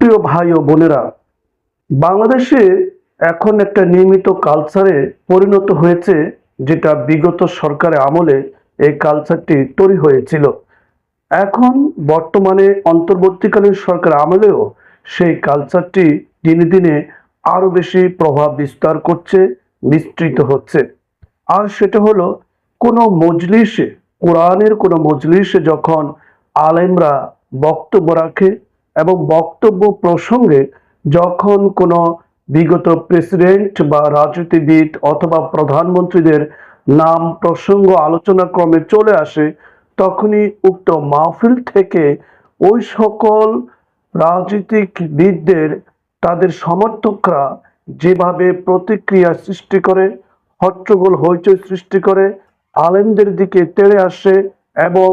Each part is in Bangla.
প্রিয় ভাই ও বোনেরা, বাংলাদেশে এখন একটা নিয়মিত কালচারে পরিণত হয়েছে যেটা বিগত সরকারের আমলে এই কালচারটি তৈরি হয়েছিল। এখন বর্তমানে অন্তর্বর্তীকালীন সরকার আমলেও সেই কালচারটি দিনে দিনে আরও বেশি প্রভাব বিস্তার করছে, বিস্তৃত হচ্ছে। আর সেটা হলো, কোনো মজলিসে, কোরআনের কোনো মজলিসে যখন আলেমরা বক্তব্য রাখে এবং বক্তব্য প্রসঙ্গে যখন কোনো বিগত প্রেসিডেন্ট বা রাজনীতিবিদ অথবা প্রধানমন্ত্রীদের নাম, প্রসঙ্গ, আলোচনা ক্রমে চলে আসে, তখনই উক্ত মাহফিল থেকে ওই সকল রাজনীতিকবিদদের, তাদের সমর্থকরা যেভাবে প্রতিক্রিয়া সৃষ্টি করে, হট্টগোল হইচই সৃষ্টি করে, আলেমদের দিকে তেড়ে আসে এবং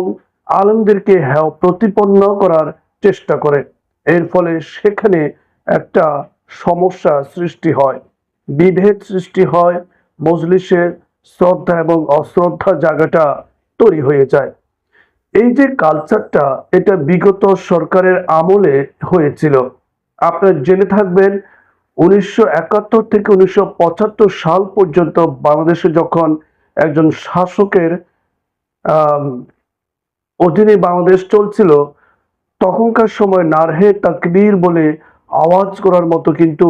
আলেমদেরকে হ্যাঁ প্রতিপন্ন করার চেষ্টা করে। এর ফলে সেখানে একটা সমস্যা সৃষ্টি হয়। বিভেদ সৃষ্টি হয়, মজলিসের শ্রদ্ধা এবং অশ্রদ্ধা জায়গাটা তৈরি হয়ে যায়। এই যে কালচারটা এটা বিগত সরকারের আমলে হয়েছিল। আপনারা জেনে থাকবেন, উনিশশো একাত্তর থেকে উনিশশো পঁচাত্তর সাল পর্যন্ত বাংলাদেশে যখন একজন শাসকের অধীনে বাংলাদেশ চলছিল তখনকার সময় নারহে তাকবীর বলে আওয়াজ করার মতো কিন্তু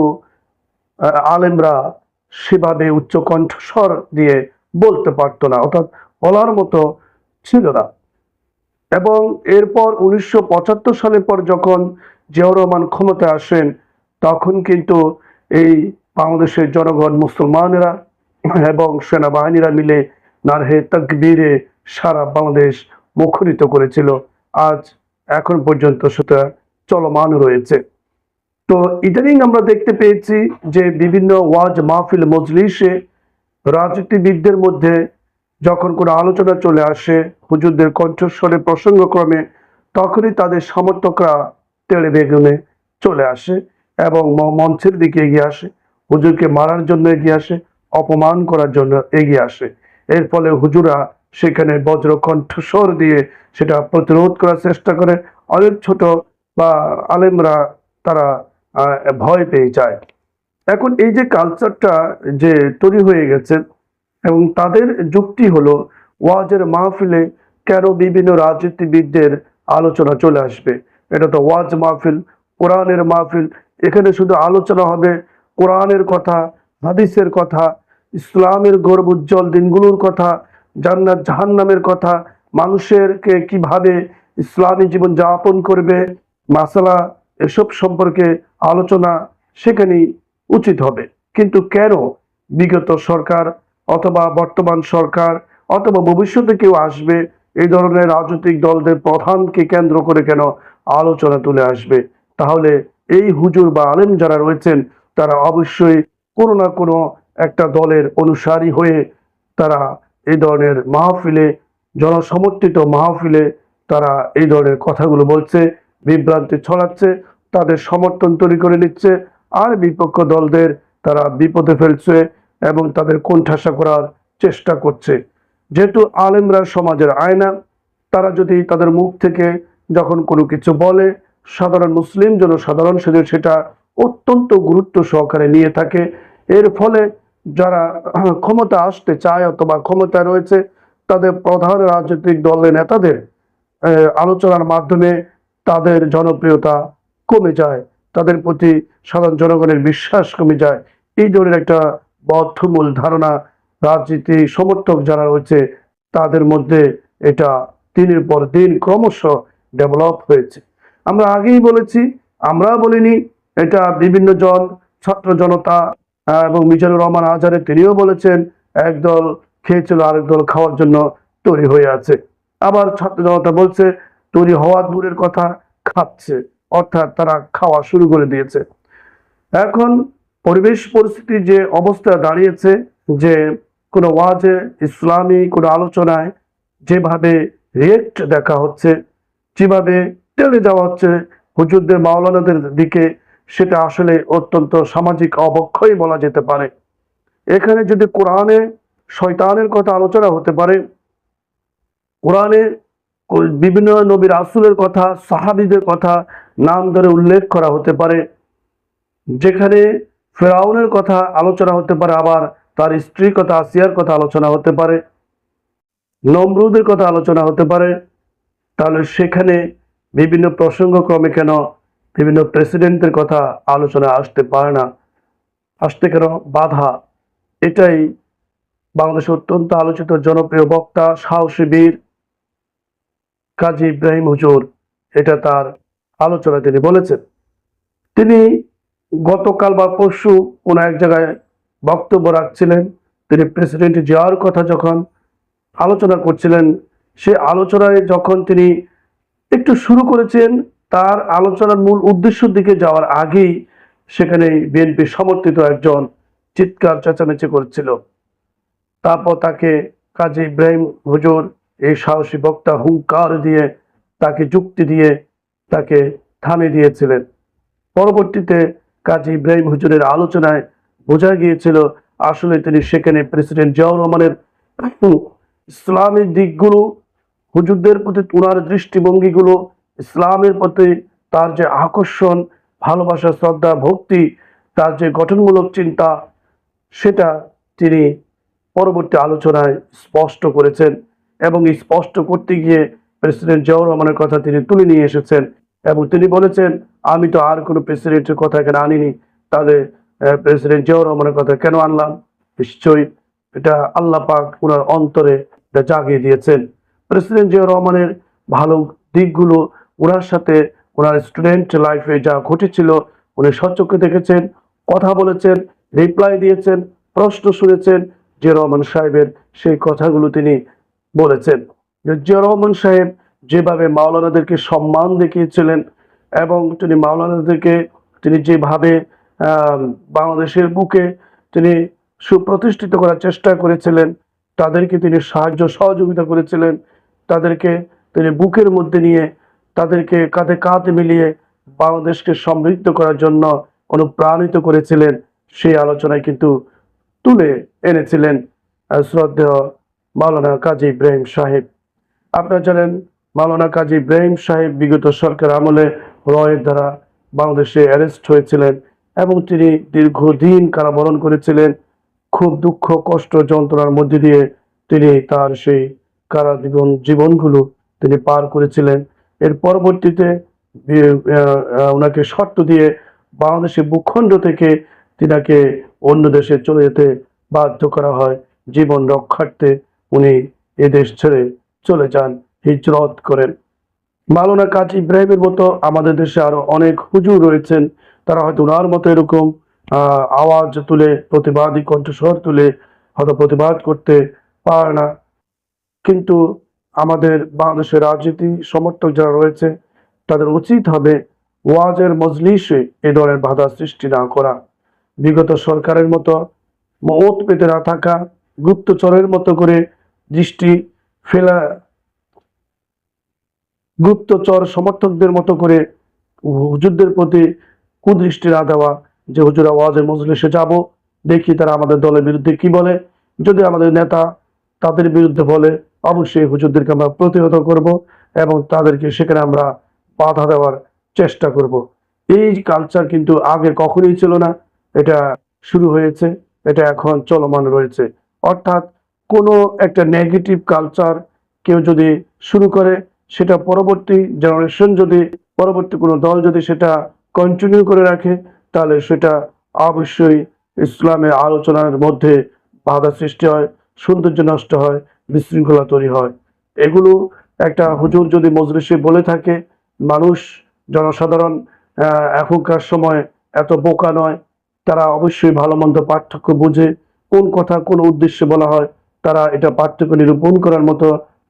আলেমরা সেভাবে উচ্চ কণ্ঠস্বর দিয়ে বলতে পারতো না, অর্থাৎ বলার মতো ছিল না। এবং এরপর উনিশশো সালের পর যখন জিয়াউর রহমান ক্ষমতায় আসেন, তখন কিন্তু এই বাংলাদেশের জনগণ, মুসলমানেরা এবং সেনাবাহিনীরা মিলে নারহে তাকবীরে সারা বাংলাদেশ মুখরিত করেছিল। আজ এখন পর্যন্ত সেটা চলমান রয়েছে। তো ইদানিং আমরা দেখতে পেয়েছি যে বিভিন্ন ওয়াজ মাহফিল মজলিসে রাজনীতিবিদদের মধ্যে যখন কোনো আলোচনা চলে আসে, হুজুরদের কণ্ঠস্বরে প্রসঙ্গক্রমে, তখনই তাদের সমর্থকরা তেড়ে বেগুনে চলে আসে এবং মঞ্চের দিকে এগিয়ে আসে। হুজুরকে মারার জন্য এগিয়ে আসে, অপমান করার জন্য এগিয়ে আসে। এর ফলে হুজুরা সেখানে বজ্র কণ্ঠস্বর দিয়ে সেটা প্রতিরোধ করার চেষ্টা করে। অনেক ছোট বা আলেমরা তারা ভয় পেয়ে যায়। এখন এই যে কালচারটা যে তৈরি হয়ে গেছে এবং তাদের যুক্তি হলো, ওয়াজের মাহফিলে কেন বিভিন্ন রাজনীতিবিদদের আলোচনা চলে আসবে? এটা তো ওয়াজ মাহফিল, কোরআনের মাহফিল, এখানে শুধু আলোচনা হবে কোরআনের কথা, হাদিসের কথা, ইসলামের গর্ব উজ্জ্বল দিনগুলোর কথা জান্নাত জাহান্নামের কথা, মানুষেরকে কীভাবে ইসলামী জীবন যাপন করবে, মাসালা এসব সম্পর্কে আলোচনা সেখানেই উচিত হবে। কিন্তু কেন বিগত সরকার অথবা বর্তমান সরকার অথবা ভবিষ্যতে কেউ আসবে, এই ধরনের রাজনৈতিক দলদের প্রধানকে কেন্দ্র করে কেন আলোচনা তুলে আসবে? তাহলে এই হুজুর বা আলেম যারা রয়েছেন, তারা অবশ্যই কোনো না কোনো একটা দলের অনুসারী হয়ে তারা এই ধরনের মাহফিলে, জনসমর্থিত মাহফিলে তারা এই ধরনের কথাগুলো বলছে, বিভ্রান্তি ছড়াচ্ছে, তাদের সমর্থন তৈরি করে নিচ্ছে, আর বিপক্ষ দলদের তারা বিপদে ফেলছে এবং তাদের কোণঠাসা করার চেষ্টা করছে। যেহেতু আলেমরা সমাজের আয়না, তারা যদি তাদের মুখ থেকে যখন কোনো কিছু বলে, সাধারণ মুসলিম, জনসাধারণ সেদের সেটা অত্যন্ত গুরুত্ব সহকারে নিয়ে থাকে। এর ফলে যারা ক্ষমতা আসতে চায় অথবা ক্ষমতায় রয়েছে, তাদের প্রধান রাজনৈতিক দলের নেতাদের আলোচনার মাধ্যমে তাদের জনপ্রিয়তা কমে যায়, তাদের প্রতি সাধারণ জনগণের বিশ্বাস কমে যায়। এই ধরনের একটা বদ্ধমূল ধারণা রাজনীতি সমর্থক যারা রয়েছে, তাদের মধ্যে এটা দিনের পর দিন ক্রমশ ডেভেলপ হয়েছে। আমরা আগেই বলেছি আমরা বলিনি, এটা বিভিন্ন জন ছাত্র জনতা এবং মিজানুর রহমান আজহারে তিনিও বলেছেন একদল খেয়েছিল আরেক দল খাওয়ার জন্য তৈরি হয়ে আছে। আবার ছাত্র জনতা বলছে, তৈরি হওয়া দূরের কথা খাচ্ছে, অর্থাৎ তারা খাওয়া শুরু করে দিয়েছে। এখন পরিবেশ পরিস্থিতি যে অবস্থা দাঁড়িয়েছে, যে কোনো ওয়াজে, ইসলামী কোনো আলোচনায় যেভাবে রিয়েক্ট দেখা হচ্ছে, যেভাবে টেলে যাওয়া হচ্ছে হুজুরদের, মাওলানাদের দিকে সেটা আসলে অত্যন্ত সামাজিক অবক্ষয় বলা যেতে পারে। এখানে যদি কোরআনে শয়তানের কথা আলোচনা হতে পারে, কোরআনে বিভিন্ন নবীর আসুলের কথা, সাহাবিদের কথা নাম ধরে উল্লেখ করা হতে পারে। যেখানে ফেরাউনের কথা আলোচনা হতে পারে, আবার তার স্ত্রীর কথা, আসিয়ার কথা আলোচনা হতে পারে। নমরুদের কথা আলোচনা হতে পারে। তাহলে সেখানে বিভিন্ন প্রসঙ্গক্রমে কেন বিভিন্ন প্রেসিডেন্টের কথা আলোচনা আসতে পারে না। আসতে কেন বাধা? এটাই বাংলাদেশে অত্যন্ত আলোচিত জনপ্রিয় বক্তা, সাহসী বীর কাজী ইব্রাহিম হুজুর। এটা তার আলোচনা তিনি বলেছেন। তিনি গতকাল বা পরশু কোনো এক জায়গায় বক্তব্য রাখছিলেন। তিনি প্রেসিডেন্ট যাওয়ার কথা যখন আলোচনা করছিলেন, সে আলোচনায় যখন তিনি একটু শুরু করেছেন তার আলোচনার মূল উদ্দেশ্যের দিকে যাওয়ার আগেই সেখানে বিএনপি সমর্থিত একজন চিৎকার চেঁচামেচি করছিল। তারপর তাকে কাজী ইব্রাহিম হুজুর এই সাহসী বক্তা হুঙ্কার দিয়ে তাকে যুক্তি দিয়ে তাকে থামিয়ে দিয়েছিলেন। পরবর্তীতে কাজী ইব্রাহিম হুজুরের আলোচনায় বোঝা গিয়েছিল আসলে তিনি সেখানে প্রেসিডেন্ট জিয়াউর রহমানের ইসলামের দিকগুলো, হুজুরদের প্রতি ওনার দৃষ্টিভঙ্গিগুলো ইসলামের প্রতি তার যে আকর্ষণ, ভালোবাসা, শ্রদ্ধা, ভক্তি, তার যে গঠনমূলক চিন্তা, সেটা তিনি পরবর্তী আলোচনায় স্পষ্ট করেছেন এবং এই স্পষ্ট করতে গিয়ে প্রেসিডেন্ট জিয়াউর রহমানের কথা তিনি তুলে নিয়ে এসেছেন এবং তিনি বলেছেন, আমি তো আর কোনো প্রেসিডেন্টের কথা এখানে আনিনি। তাহলে প্রেসিডেন্ট জিয়াউর রহমানের কথা কেন আনলাম? নিশ্চয়ই এটা আল্লাহ পাক ওনার অন্তরে এটা জাগিয়ে দিয়েছেন। প্রেসিডেন্ট জিয়াউর রহমানের ভালো দিকগুলো ওনার সাথে ওনার স্টুডেন্ট লাইফে যা ঘটেছিল, উনি সচক্ষে দেখেছেন, কথা বলেছেন রিপ্লাই দিয়েছেন, প্রশ্ন শুনেছেন জিয়া রহমান সাহেবের সেই কথাগুলো তিনি বলেছেন। জিয়া রহমান সাহেব যেভাবে মাওলানাদেরকে সম্মান দেখিয়েছিলেন এবং তিনি মাওলানাদেরকে, তিনি যেভাবে বাংলাদেশের বুকে তিনি সুপ্রতিষ্ঠিত করার চেষ্টা করেছিলেন, তাদেরকে তিনি সাহায্য সহযোগিতা করেছিলেন, তাদেরকে তিনি বুকের মধ্যে নিয়ে তাদেরকে কাঁধে কাঁধ মিলিয়ে বাংলাদেশকে সমৃদ্ধ করার জন্য অনুপ্রাণিত করেছিলেন, সেই আলোচনায় কিন্তু তুলে এনেছিলেন শ্রদ্ধেয় মাওলানা কাজী ইব্রাহিম সাহেব। আপনারা জানেন, মাওলানা কাজী ইব্রাহিম সাহেব বিগত সরকার আমলে রয়ের দ্বারা বাংলাদেশে অ্যারেস্ট হয়েছিলেন এবং তিনি দীর্ঘদিন কারাবরণ করেছিলেন। খুব দুঃখ, কষ্ট, যন্ত্রণার মধ্যে দিয়ে তিনি তার সেই কারা জীবন জীবনগুলো তিনি পার করেছিলেন। এর পরবর্তীতে ওনাকে শর্ত দিয়ে বাংলাদেশের ভূখণ্ড থেকে তিনাকে অন্য দেশে চলে যেতে বাধ্য করা হয়। জীবন রক্ষার্থে উনি এদেশ ছেড়ে চলে যান, হিজরত করেন। মাওলানা কাজী ইব্রাহিমের মতো আমাদের দেশে আরও অনেক হুজুর রয়েছেন। তারা হয়তো ওনার মতো এরকম আওয়াজ তুলে, প্রতিবাদী কণ্ঠস্বর তুলে হয়তো প্রতিবাদ করতে পারে না। কিন্তু আমাদের বাংলাদেশের রাজনীতি সমর্থক যারা রয়েছে, তাদের উচিত হবে ওয়াজের মজলিসে এ ধরনের বাধা সৃষ্টি না করা। বিগত সরকারের মতো মত পেতে না থাকা, গুপ্তচরের মতো করে দৃষ্টি ফেলা, গুপ্তচর সমর্থকদের মতো করে হুজুরদের প্রতি কুদৃষ্টি না দেওয়া, যে হুজুর আওয়াজের মজলিসে যাব, দেখি তারা আমাদের দলের বিরুদ্ধে কি বলে। যদি আমাদের নেতা তাদের বিরুদ্ধে বলে অবশ্যই হুজুরদেরকে আমরা প্রতিহত করব এবং তাদেরকে সেখানে আমরা বাধা দেওয়ার চেষ্টা করব। এই কালচার কিন্তু আগে কখনোই ছিল না। এটা শুরু হয়েছে, এটা এখন চলমান রয়েছে। অর্থাৎ কোনো একটা নেগেটিভ কালচার কেউ যদি শুরু করে, সেটা পরবর্তী জেনারেশন যদি, পরবর্তী কোনো দল যদি সেটা কন্টিনিউ করে রাখে, তাহলে সেটা অবশ্যই ইসলামের আলোচনার মধ্যে বাধা সৃষ্টি হয়, সৌন্দর্য নষ্ট হয় বিশৃঙ্খলা তৈরি হয়। এগুলো একটা হুজুর যদি মজলিসে বলে থাকে, মানুষ, জনসাধারণ এখনকার সময় এত বোকা নয়, তারা অবশ্যই ভালো মন্দ পার্থক্য বুঝে কোন কথা কোন উদ্দেশ্যে বলা হয়, তারা এটা পার্থক্য নিরূপণ করার মতো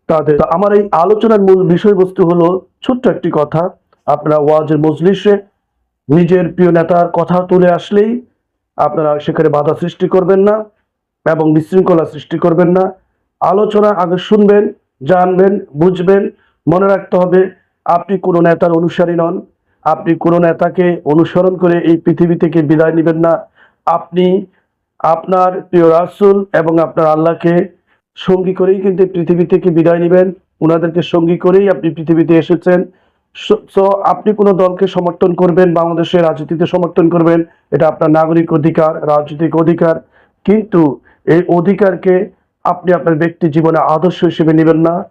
তাদের। আমার এই আলোচনার মূল বিষয়বস্তু হলো ছোট্ট একটি কথা। আপনারা ওয়াজের মজলিসে নিজের প্রিয় নেতার কথা তুলে আসলেই আপনারা সেখানে বাধা সৃষ্টি করবেন না এবং বিশৃঙ্খলা সৃষ্টি করবেন না। আলোচনা আগে শুনবেন, জানবেন, বুঝবেন। মনে রাখতে হবে, আপনি কোনো নেতার অনুসারী নন। আপনি কোনো নেতাকে অনুসরণ করে এই পৃথিবী থেকে বিদায় নেবেন না। আপনি আপনার প্রিয় রাসুল এবং আপনার আল্লাহকে সঙ্গী করেই কিন্তু পৃথিবী থেকে বিদায় নেবেন। ওনাদেরকে সঙ্গী করেই আপনি পৃথিবীতে এসেছেন। সো আপনি কোনো দলকে সমর্থন করবেন, বাংলাদেশের রাজনীতিতে সমর্থন করবেন, এটা আপনার নাগরিক অধিকার, রাজনৈতিক অধিকার। কিন্তু এই অধিকারকে আপনি আপনার ব্যক্তি জীবনে আদর্শ হিসেবে নেবেন না।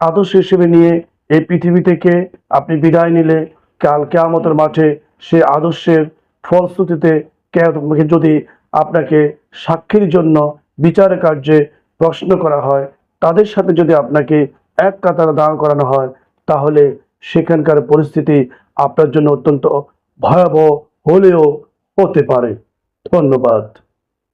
আদর্শ হিসেবে নিয়ে এই পৃথিবী থেকে আপনি বিদায় নিলে কাল কেয়ামতের মাঠে সে আদর্শের ফলশ্রুতিতে কে- যদি আপনাকে সাক্ষীর জন্য বিচার কার্যে প্রশ্ন করা হয়, তাদের সাথে যদি আপনাকে এক কাতারে দাঁড় করানো হয়, তাহলে সেখানকার পরিস্থিতি আপনার জন্য অত্যন্ত ভয়াবহ হলেও হতে পারে। ধন্যবাদ।